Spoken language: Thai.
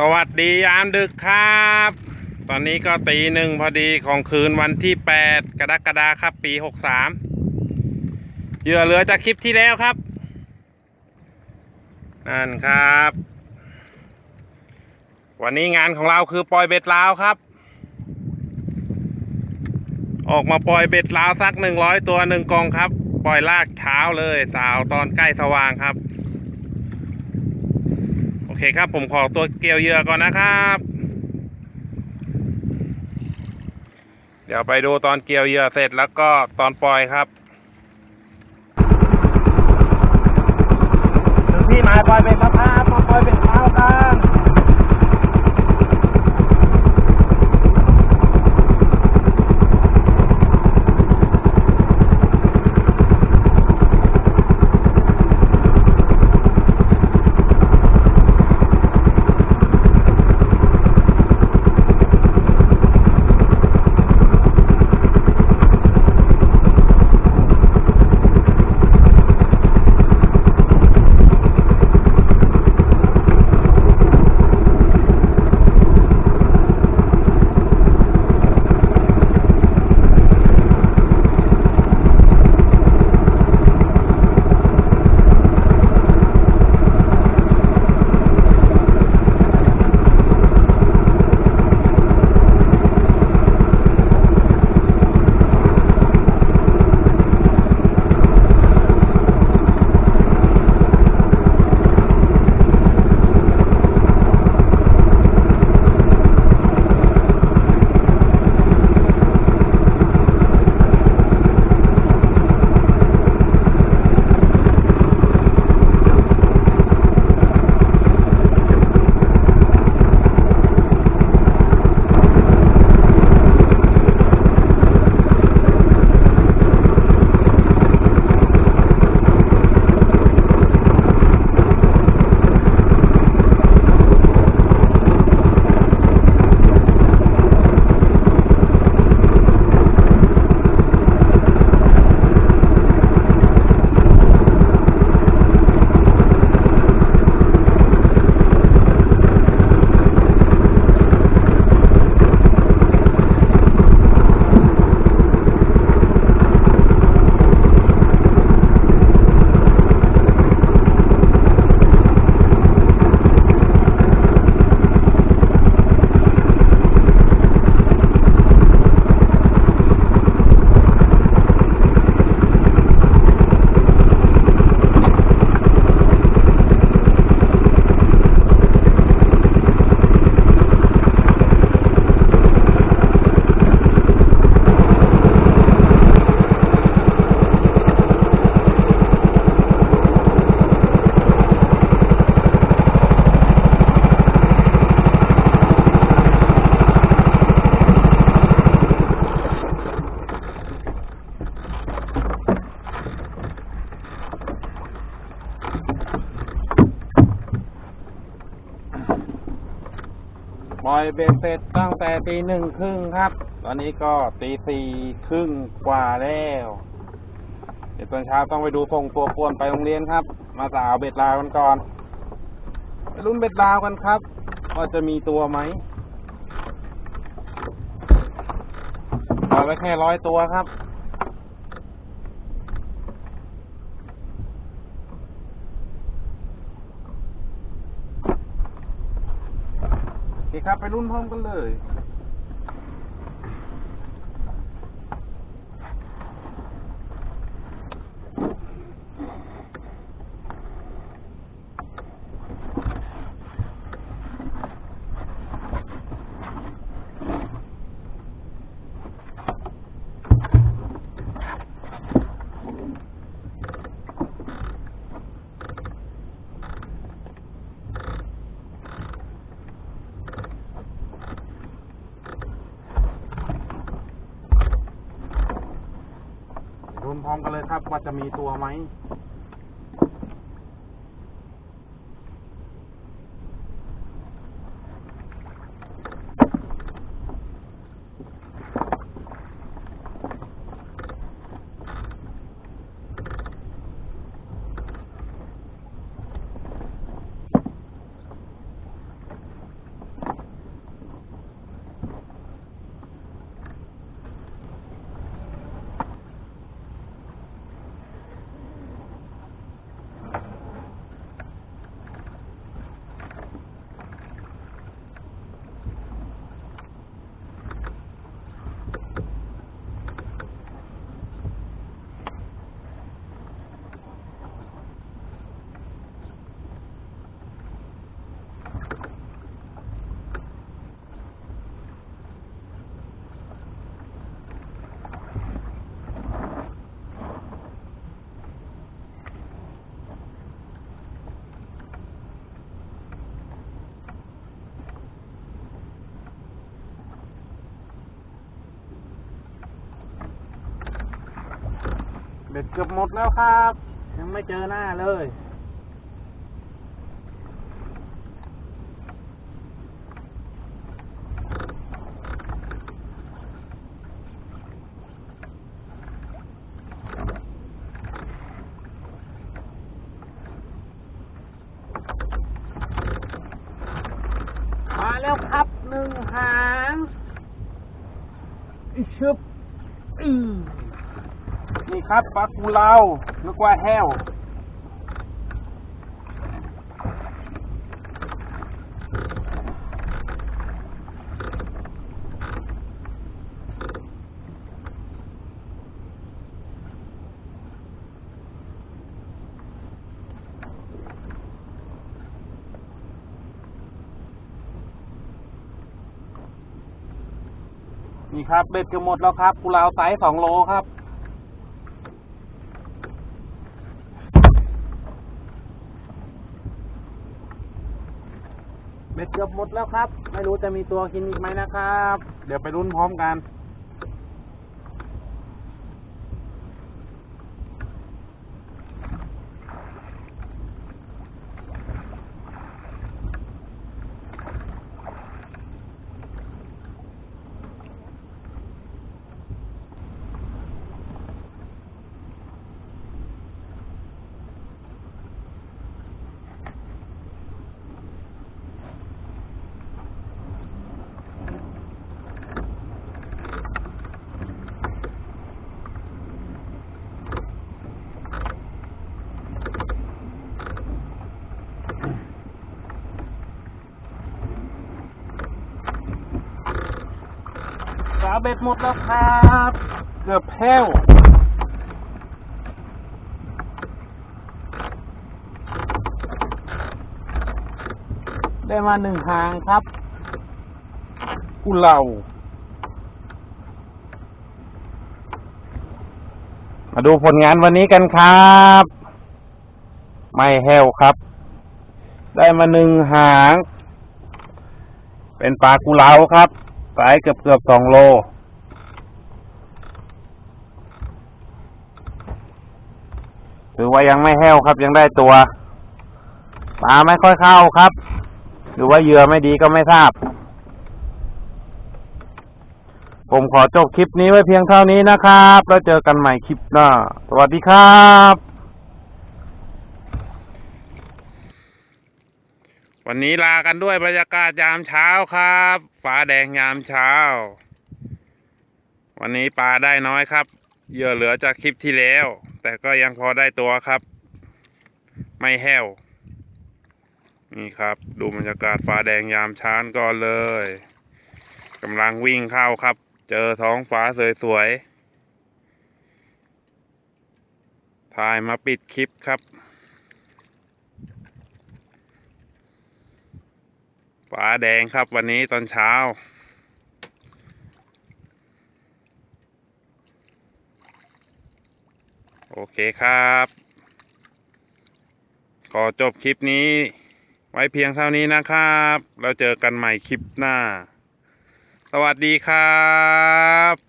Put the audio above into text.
สวัสดียามดึกครับ ตอนนี้ก็ตีหนึ่งพอดีของคืนวันที่ 8 กรกฎาคมครับ ปี 63 เหยื่อเหลือจากคลิปที่แล้วครับ นั่นครับ วันนี้งานของเราคือปล่อยเบ็ดลาวครับ ออกมาปล่อยเบ็ดลาวสักหนึ่งร้อยตัวหนึ่งกองครับ ปล่อยลากเช้าเลย สาวตอนใกล้สว่างครับ เคครับผมขอตัวเกลียวเหยื่อก่อนนะครับ เดี๋ยวไปดูตอนเกลียวเหยื่อเสร็จแล้วก็ตอนปล่อยครับพี่ไมาปล่อยไปครับ เบ็ดเสร็จตั้งแต่ตีหนึ่งครึ่งครับ ตอนนี้ก็ตีสี่ครึ่งกว่าแล้ว เดี๋ยวตอนเช้าต้องไปดูส่งตัวกวนไปโรงเรียนครับ มาสาวเบ็ดลาวกันก่อนไปรุ่นเบ็ดลาวกันครับ ว่าจะมีตัวไหมปล่อยไว้แค่ร้อยตัวครับ โอเครับไปรุ่นพร้อมกันเลย พร้อมกันเลยครับว่าจะมีตัวไหม บ็ดเกือบหมดแล้วครับ ยังไม่เจอหน้าเลย มาแล้วครับหนึ่งหางอีชึบอือ นี่ครับปลากูเลานึกว่าแห้ว นี่ครับเบ็ดเกือบหมดแล้วครับกูเลาไซส์สองโลครับ เบ็ดเกือบหมดแล้วครับ ไม่รู้จะมีตัวกินอีกไหมนะครับ เดี๋ยวไปรุ่นพร้อมกัน สาเบ็ดหมดแล้วครับ เกือบแพ้วได้มาหนึ่งหางครับ กุเหล่า มาดูผลงานวันนี้กันครับ ไม่แห้วครับ ได้มาหนึ่งหาง เป็นปลากุเลาครับสายเกือบเกือบสองโล ถือว่ายังไม่แห้วครับ ยังได้ตัวปลาไม่ค่อยเข้าครับ หรือว่าเหยื่อไม่ดีก็ไม่ทราบ ผมขอจบคลิปนี้ไว้เพียงเท่านี้นะครับ แล้วเจอกันใหม่คลิปหน้า สวัสดีครับวันนี้ลากันด้วยบรรยากาศยามเช้าครับ ฟ้าแดงยามเช้า วันนี้ปลาได้น้อยครับ เยื่อเหลือจากคลิปที่แล้ว แต่ก็ยังพอได้ตัวครับ ไม่แห้ว นี่ครับ ดูบรรยากาศฟ้าแดงยามช้านก่อนเลยกำลังวิ่งเข้าครับ เจอท้องฟ้าสวยๆถ่ายมาปิดคลิปครับ ฟ้าแดงครับวันนี้ตอนเช้า โอเคครับขอจบคลิปนี้ ไว้เพียงเท่านี้นะครับ เราเจอกันใหม่คลิปหน้า สวัสดีครับ